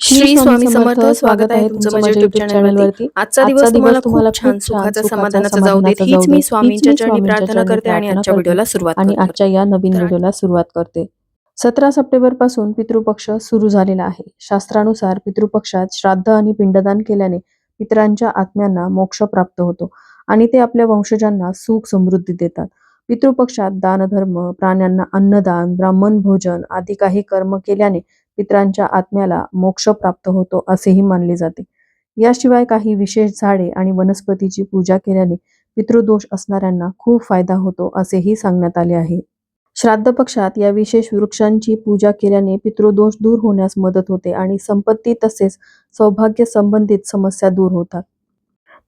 श्री स्वामी समर्थ स्वागत आहे तुमचं माझ्या युट्यूब चॅनलवरती आजचा दिवस तुम्हाला खूप छान सुखाचा समाधानाचा जाऊ देत. हीच मी स्वामींच्या चरणी प्रार्थना करते आणि आजच्या व्हिडिओला सुरुवात आणि. आजच्या या नवीन व्हिडिओला सुरुवात करते. सतरा सप्टेंबरपासून पितृपक्ष सुरू झालेला आहे. शास्त्रानुसार पितृपक्षात श्राद्ध आणि पिंडदान केल्याने पितरांच्या आत्म्यांना मोक्ष प्राप्त होतो आणि ते आपल्या वंशजांना सुख समृद्धी देतात. पितृपक्षात दानधर्म प्राण्यांना अन्नदान ब्राह्मण भोजन आदी काही कर्म केल्याने पितरांच्या आत्म्याला मोक्ष प्राप्त होतो असेही मानले जाते. याशिवाय काही विशेष झाडे आणि वनस्पतीची पूजा केल्याने पितृदोष असणाऱ्यांना खूप फायदा होतो असेही सांगण्यात आले आहे. श्राद्ध पक्षात या विशेष वृक्षांची पूजा केल्याने पितृदोष दूर होण्यास मदत होते आणि संपत्ती तसेच सौभाग्य संबंधित समस्या दूर होतात.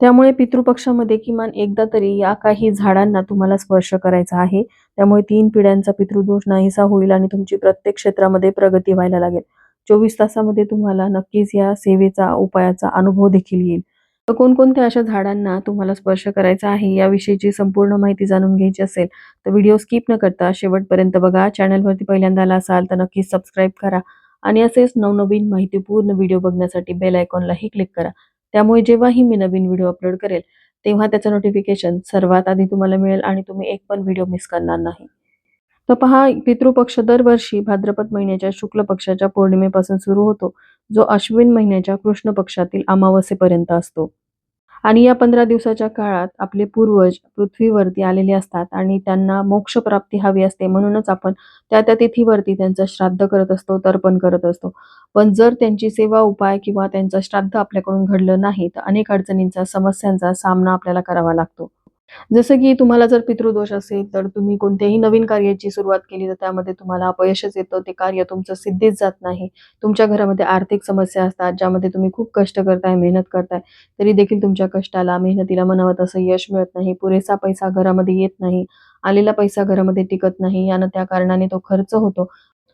त्यामुळे पितृपक्षामध्ये किमान एकदा तरी या काही झाडांना तुम्हाला स्पर्श करायचा आहे. त्यामुळे तीन पिढ्यांचा पितृदोष नाहीसा होईल आणि तुमची प्रत्येक क्षेत्रामध्ये प्रगती व्हायला लागेल. चोवीस तासामध्ये तुम्हाला नक्कीच या सेवेचा उपायाचा अनुभव देखील येईल. तर कोणकोणत्या अशा झाडांना तुम्हाला स्पर्श करायचा आहे याविषयीची संपूर्ण माहिती जाणून घ्यायची असेल तर व्हिडिओ स्किप न करता शेवटपर्यंत बघा. चॅनलवरती पहिल्यांदा आला असाल तर नक्कीच सबस्क्राईब करा आणि असेच नवनवीन माहितीपूर्ण व्हिडिओ बघण्यासाठी बेल आयकॉनलाही क्लिक करा. त्यामुळे जेव्हाही मी नवीन व्हिडिओ अपलोड करेल तेव्हा त्याचं नोटिफिकेशन सर्वात आधी तुम्हाला मिळेल आणि तुम्ही एक पण व्हिडिओ मिस करणार नाही. तर पहा पितृपक्ष दरवर्षी भाद्रपद महिन्याच्या शुक्ल पक्षाच्या पौर्णिमेपासून सुरू होतो जो अश्विन महिन्याच्या कृष्ण पक्षातील अमावस्येपर्यंत असतो. आणि या पंधरा दिवसाच्या काळात आपले पूर्वज पृथ्वीवरती आलेले असतात आणि त्यांना मोक्ष प्राप्ती हवी असते म्हणूनच आपण त्या त्या तिथीवरती त्यांचं श्राद्ध करत असतो तर्पण करत असतो. पण जर त्यांची सेवा उपाय किंवा त्यांचं श्राद्ध आपल्याकडून घडलं नाही तर अनेक अडचणींचा समस्यांचा सामना आपल्याला करावा लागतो. जसं की तुम्हाला जर पितृदोष असेल तर तुम्ही कोणत्याही नवीन कार्याची सुरुवात केली तर त्यामध्ये तुम्हाला अपयशच येतं. ते कार्य तुमचं सिद्धीच जात नाही. तुमच्या घरामध्ये आर्थिक समस्या असतात ज्यामध्ये तुम्ही खूप कष्ट करताय मेहनत करताय तरी देखील तुमच्या कष्टाला मेहनतीला म्हणावं तसं यश मिळत नाही. पुरेसा पैसा घरामध्ये येत नाही. आलेला पैसा घरामध्ये टिकत नाही. यानं त्या कारणाने तो खर्च होतो.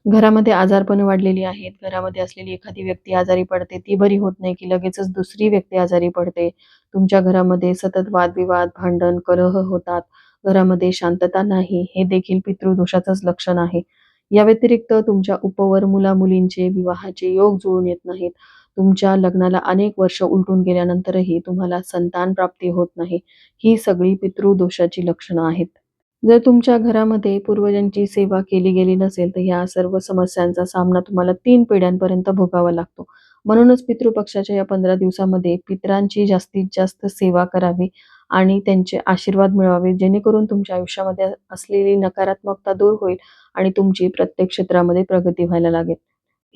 घरामध्ये आजारपण वाढलेली आहेत घरामध्ये असलेली एखादी व्यक्ती आजारी पडते ती बरी होत नाही की लगेचच दुसरी व्यक्ती आजारी पडते. तुमच्या घरामध्ये सतत वादविवाद भांडण कलह होतात. घरामध्ये शांतता नाही हे देखील पितृदोषाचंच लक्षण आहे. या व्यतिरिक्त तुमच्या उपवर मुला मुलींचे विवाहाचे योग जुळून येत नाहीत. तुमच्या लग्नाला अनेक वर्ष उलटून गेल्यानंतरही तुम्हाला संतान प्राप्ती होत नाही. ही सगळी पितृदोषाची लक्षणं आहेत. जर तुमच्या घरामध्ये पूर्वजांची सेवा केली गेली नसेल तर ह्या सर्व समस्यांचा सामना तुम्हाला तीन पिढ्यांपर्यंत भोगावा लागतो. म्हणूनच पितृपक्षाच्या या पंधरा दिवसामध्ये पितरांची जास्तीत जास्त सेवा करावी आणि त्यांचे आशीर्वाद मिळवावे जेणेकरून तुमच्या आयुष्यामध्ये असलेली नकारात्मकता दूर होईल आणि तुमची प्रत्येक क्षेत्रामध्ये प्रगती व्हायला लागेल.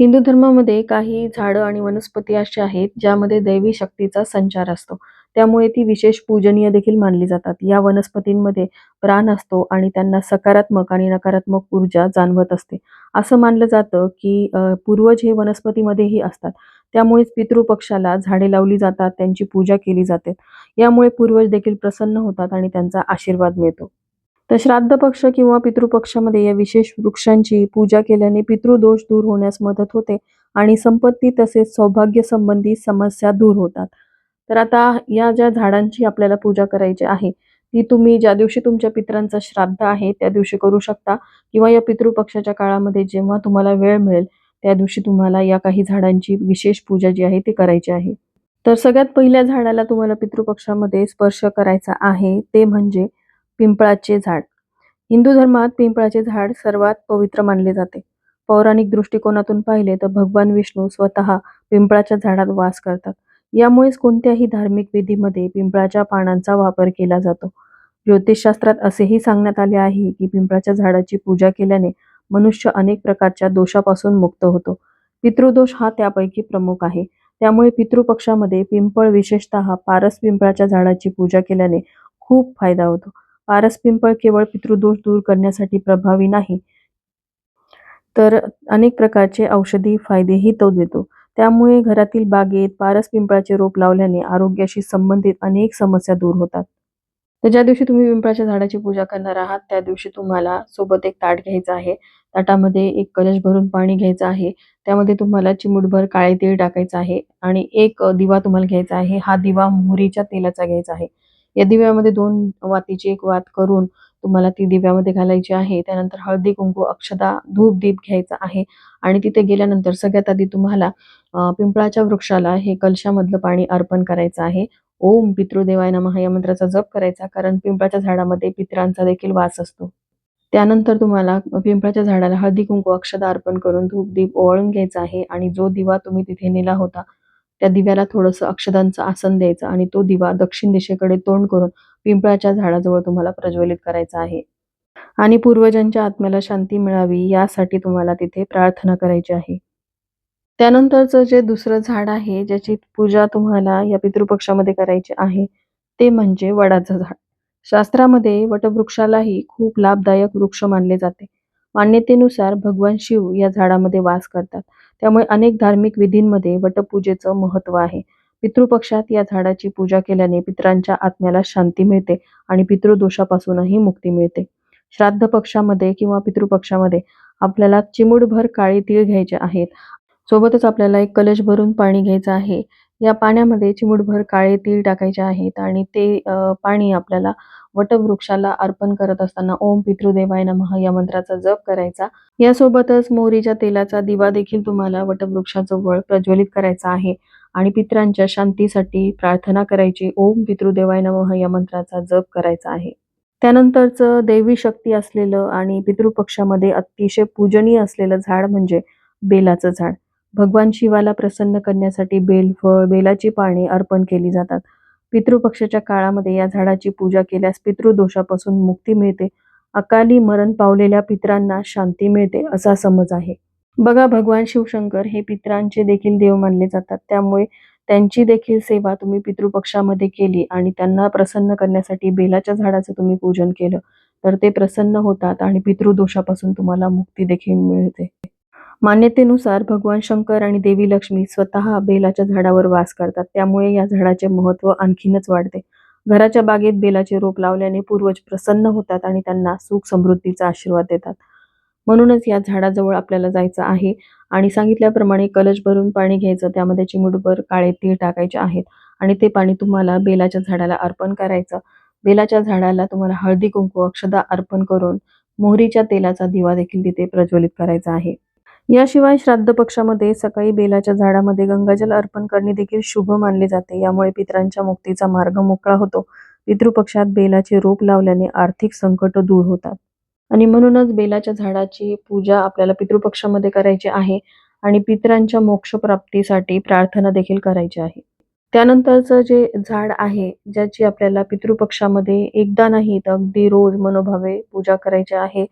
हिंदू धर्मामध्ये काही झाडं आणि वनस्पती अशी आहेत ज्यामध्ये दैवी शक्तीचा संचार असतो. त्यामुळे ती विशेष पूजनीय देखील मानली जातात. या वनस्पतींमध्ये प्राण असतो आणि त्यांना सकारात्मक आणि नकारात्मक ऊर्जा जाणवत असते. असं मानलं जातं की पूर्वज हे वनस्पतीमध्येही असतात. त्यामुळेच पितृपक्षाला झाडे लावली जातात त्यांची पूजा केली जाते. यामुळे पूर्वज देखील प्रसन्न होतात आणि त्यांचा आशीर्वाद मिळतो. तर श्राद्ध पक्ष किंवा पितृपक्षामध्ये या विशेष वृक्षांची पूजा केल्याने पितृदोष दूर होण्यास मदत होते आणि संपत्ती तसेच सौभाग्य संबंधी समस्या दूर होतात. तर आता या ज्या झाडांची आपल्याला पूजा करायची आहे ती तुम्ही ज्या दिवशी तुमच्या पित्रांचा श्राद्ध आहे त्या दिवशी करू शकता. किंवा या पितृपक्षाच्या काळामध्ये जेव्हा तुम्हाला वेळ मिळेल त्या दिवशी तुम्हाला या काही झाडांची विशेष पूजा जी आहे ती करायची आहे. तर सगळ्यात पहिल्या झाडाला तुम्हाला पितृपक्षामध्ये स्पर्श करायचा आहे ते म्हणजे पिंपळाचे झाड. हिंदू धर्मात पिंपळाचे झाड सर्वात पवित्र मानले जाते. पौराणिक दृष्टिकोनातून पाहिले तर भगवान विष्णू स्वतः पिंपळाच्या झाडात वास करतात. यामुळेच कोणत्याही धार्मिक विधीमध्ये पिंपळाच्या पानांचा वापर केला जातो. ज्योतिषशास्त्रात असेही सांगण्यात आले आहे की पिंपळाच्या झाडाची पूजा केल्याने मनुष्य अनेक प्रकारच्या दोषापासून मुक्त होतो. पितृदोष हा त्यापैकी प्रमुख आहे. त्यामुळे पितृपक्षामध्ये पिंपळ विशेषतः पारस पिंपळाच्या झाडाची पूजा केल्याने खूप फायदा होतो. पारस पिंपळ केवळ पितृदोष दूर करण्यासाठी प्रभावी नाही तर अनेक प्रकारचे औषधी फायदेही तो देतो. त्यामुळे घरातील बागेत पारस पिंपळाचे रोप लावल्याने आरोग्याशी संबंधित अनेक समस्या दूर होतात. तर ज्या दिवशी तुम्ही पिंपळाच्या झाडाची पूजा करणार आहात त्या दिवशी तुम्हाला सोबत एक ताट घ्यायचं आहे. ताटामध्ये एक कलश भरून पाणी घ्यायचं आहे. त्यामध्ये तुम्हाला चिमूटभर काळे तेल टाकायचं आहे आणि एक दिवा तुम्हाला घ्यायचा आहे. हा दिवा मोहरीच्या तेलाचा घ्यायचा आहे. या दिव्यामध्ये दोन वातीची एक वात करून तुम्हाला ती दिव्यामध्ये घालायची आहे. त्यानंतर हळदी कुंकू अक्षदा धूप दीप घ्यायचा आहे. आणि तिथे गेल्यानंतर सगळ्यात आधी तुम्हाला पिंपळाच्या वृक्षाला हे कलशामधलं पाणी अर्पण करायचं आहे. ओम पितृदेवाय नमः या मंत्राचा जप करायचा कारण पिंपळाच्या झाडामध्ये पितरांचा देखील वास असतो. त्यानंतर तुम्हाला पिंपळाच्या झाडाला हळदी कुंकू अक्षदा अर्पण करून धूप दीप ओवाळून घ्यायचा आहे. आणि जो दिवा तुम्ही तिथे नेला होता त्या दिव्याला थोडंसं अक्षदांचं आसन द्यायचं आणि तो दिवा दक्षिण दिशेकडे तोंड करून पिंपळाच्या झाडाजवळ तुम्हाला प्रज्वलित करायचा आहे. आणि पूर्वजांच्या आत्म्याला शांती मिळावी यासाठी तुम्हाला तिथे प्रार्थना करायची आहे. त्यानंतरचं जे दुसरं झाड आहे ज्याची पूजा तुम्हाला या पितृपक्षामध्ये करायची आहे ते म्हणजे वडाचं झाड. शास्त्रामध्ये वटवृक्षालाही खूप लाभदायक वृक्ष मानले जाते. मान्यतेनुसार भगवान शिव या झाडामध्ये वास करतात. त्यामुळे अनेक धार्मिक विधींमध्ये वटपूजेचं महत्त्व आहे. पितृपक्षात या झाडाची पूजा केल्याने पितरांच्या आत्म्याला शांती मिळते आणि पितृदोषापासूनही मुक्ती मिळते. श्राद्ध पक्षामध्ये किंवा पितृपक्षामध्ये आपल्याला चिमूटभर काळे तीळ घ्यायचे आहेत. सोबतच आपल्याला एक कलश भरून पाणी घ्यायचं आहे. या पाण्यामध्ये चिमूटभर काळे तीळ टाकायचे आहेत आणि ते अ, पाणी आपल्याला वटवृक्षाला अर्पण करत असताना ओम पितृदेवाय नमः या मंत्राचा जप करायचा. यासोबतच मोहरीच्या तेलाचा दिवा देखील तुम्हाला वटवृक्षाजवळ प्रज्वलित करायचा आहे आणि पितरांच्या शांतीसाठी प्रार्थना करायची. ओम पितृदेवाय नमः या मंत्राचा जप करायचा आहे. त्यानंतरचं देवी शक्ती असलेलं आणि पितृपक्षामध्ये अतिशय पूजनीय असलेलं झाड म्हणजे बेलाचं झाड. भगवान शिवाला प्रसन्न करण्यासाठी बेलफळ बेलाची पाने अर्पण केली जातात. पितृपक्षाच्या काळामध्ये या झाडाची पूजा केल्यास पितृदोषापासून मुक्ती मिळते. अकाली मरण पावलेल्या पितरांना शांती मिळते असा समज आहे. बघा भगवान शिवशंकर हे पितरांचे देखील देव मानले जातात. त्यामुळे त्यांची देखील सेवा तुम्ही पितृपक्षामध्ये केली आणि त्यांना प्रसन्न करण्यासाठी बेलाच्या झाडाचं तुम्ही पूजन केलं तर ते प्रसन्न होतात आणि पितृदोषापासून तुम्हाला मुक्ती देखील मिळते. मान्यतेनुसार भगवान शंकर आणि देवी लक्ष्मी स्वतः बेलाच्या झाडावर वास करतात. त्यामुळे या झाडाचे महत्त्व आणखीनच वाढते. घराच्या बागेत बेलाचे रोप लावल्याने पूर्वज प्रसन्न होतात आणि त्यांना सुख समृद्धीचा आशीर्वाद देतात. म्हणूनच या झाडाजवळ आपल्याला जायचं आहे आणि सांगितल्याप्रमाणे कलश भरून पाणी घ्यायचं त्यामध्ये चिमुटभर काळे तीळ टाकायचे आहेत आणि ते पाणी तुम्हाला बेलाच्या झाडाला अर्पण करायचं. बेलाच्या झाडाला तुम्हाला हळदी कुंकू अक्षदा अर्पण करून मोहरीच्या तेलाचा दिवा देखील तिथे प्रज्वलित करायचा आहे. याशिवाय श्राद्ध पक्षामध्ये सकाळी बेलाच्या झाडामध्ये गंगाजल अर्पण करणे देखील शुभ मानले जाते. यामुळे पितरांच्या मुक्तीचा मार्ग मोकळा होतो. पितृपक्षात बेलाचे रोप लावल्याने आर्थिक संकट दूर होतात. आणि म्हणूनच बेलाच्या झाडाची पूजा आपल्याला पितृपक्षामध्ये करायची आहे आणि पितरांच्या मोक्ष प्राप्तीसाठी प्रार्थना देखील करायची आहे. त्यानंतरचं जे झाड आहे ज्याची आपल्याला पितृपक्षामध्ये एकदा नाही तर अगदी रोज मनोभावे पूजा करायची आहे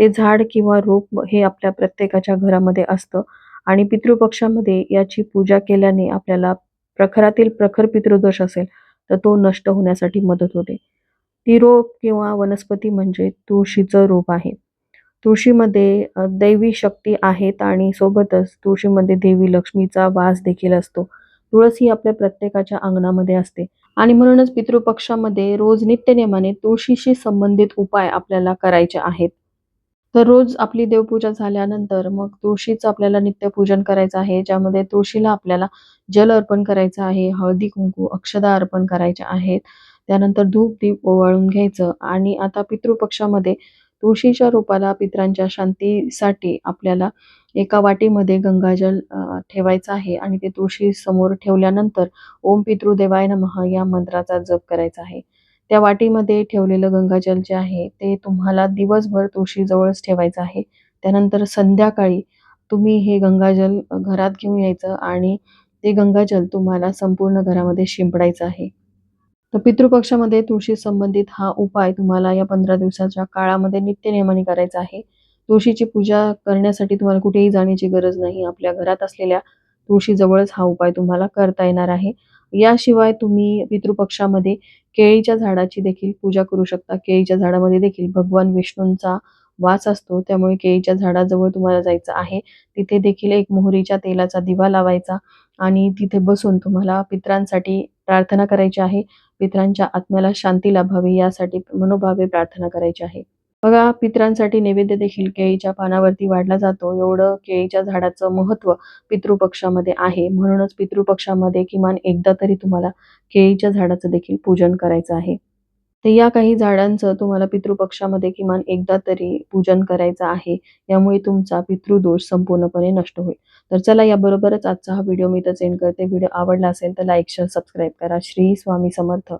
ते झाड किंवा रोप हे आपल्या प्रत्येकाच्या घरामध्ये असतं. आणि पितृपक्षामध्ये याची पूजा केल्याने आपल्याला प्रखरातील प्रखर पितृदोष असेल तर तो नष्ट होण्यासाठी मदत होते. ती रोप किंवा वनस्पती म्हणजे तुळशीचं रोप आहे. तुळशीमध्ये दैवी शक्ती आहेत आणि सोबतच तुळशीमध्ये देवी लक्ष्मीचा वास देखील असतो. तुळस ही आपल्या प्रत्येकाच्या अंगणामध्ये असते. आणि म्हणूनच पितृपक्षामध्ये रोज नित्यनेमाने तुळशीशी संबंधित उपाय आपल्याला करायचे आहेत. तर रोज आपली देवपूजा झाल्यानंतर मग तुळशीचं आपल्याला नित्यपूजन करायचं आहे. ज्यामध्ये तुळशीला आपल्याला जल अर्पण करायचं आहे हळदी कुंकू अक्षदा अर्पण करायच्या आहेत. त्यानंतर धूप दीप ओवाळून घ्यायचं आणि आता पितृपक्षामध्ये तुळशीच्या रोपाला पितरांच्या शांतीसाठी आपल्याला एका वाटीमध्ये गंगाजल ठेवायचं आहे आणि ते तुळशी समोर ठेवल्यानंतर ओम पितृदेवाय नमः या मंत्राचा जप करायचा आहे. त्या वाटीमध्ये ठेवलेलं गंगाजल जे आहे ते तुम्हाला दिवसभर तुळशीजवळच ठेवायचं आहे. त्यानंतर संध्याकाळी तुम्ही हे गंगाजल घरात घेऊन यायचं आणि ते गंगाजल तुम्हाला संपूर्ण घरामध्ये शिंपडायचं आहे. तर पितृपक्षामध्ये तुळशी संबंधित हा उपाय तुम्हाला या पंधरा दिवसाच्या काळामध्ये नित्यनियमाने करायचा आहे. तुळशीची पूजा करण्यासाठी तुम्हाला कुठेही जाण्याची गरज नाही. आपल्या घरात असलेल्या तुळशीजवळच हा उपाय तुम्हाला करता येणार आहे. याशिवाय तुम्ही पितृपक्षामध्ये केळीच्या झाडाची देखील पूजा करू शकता. केळीच्या झाडामध्ये देखील भगवान विष्णूंचा वास असतो. त्यामुळे केळीच्या झाडाजवळ तुम्हाला जायचं आहे. तिथे देखील एक मोहरीच्या तेलाचा दिवा लावायचा आणि तिथे बसून तुम्हाला पितरांसाठी प्रार्थना करायची आहे. पितरांच्या आत्म्याला शांती लाभावी यासाठी मनोभावे प्रार्थना करायची आहे. बघा पितरांसाठी नैवेद्य देखील केळीच्या पानावरती वाढला जातो. एवढं केळीच्या झाडाचं महत्त्व पितृपक्षामध्ये आहे. म्हणूनच पितृपक्षामध्ये किमान एकदा तरी तुम्हाला केळीच्या झाडाचं देखील पूजन करायचं आहे. तर या काही झाडांचं तुम्हाला पितृपक्षामध्ये किमान एकदा तरी पूजन करायचं आहे. यामुळे तुमचा पितृदोष संपूर्णपणे नष्ट होईल. तर चला याबरोबरच आजचा हा व्हिडिओ मी तर सेंड करते. व्हिडिओ आवडला असेल तर लाईक शेअर सबस्क्राईब करा. श्री स्वामी समर्थ.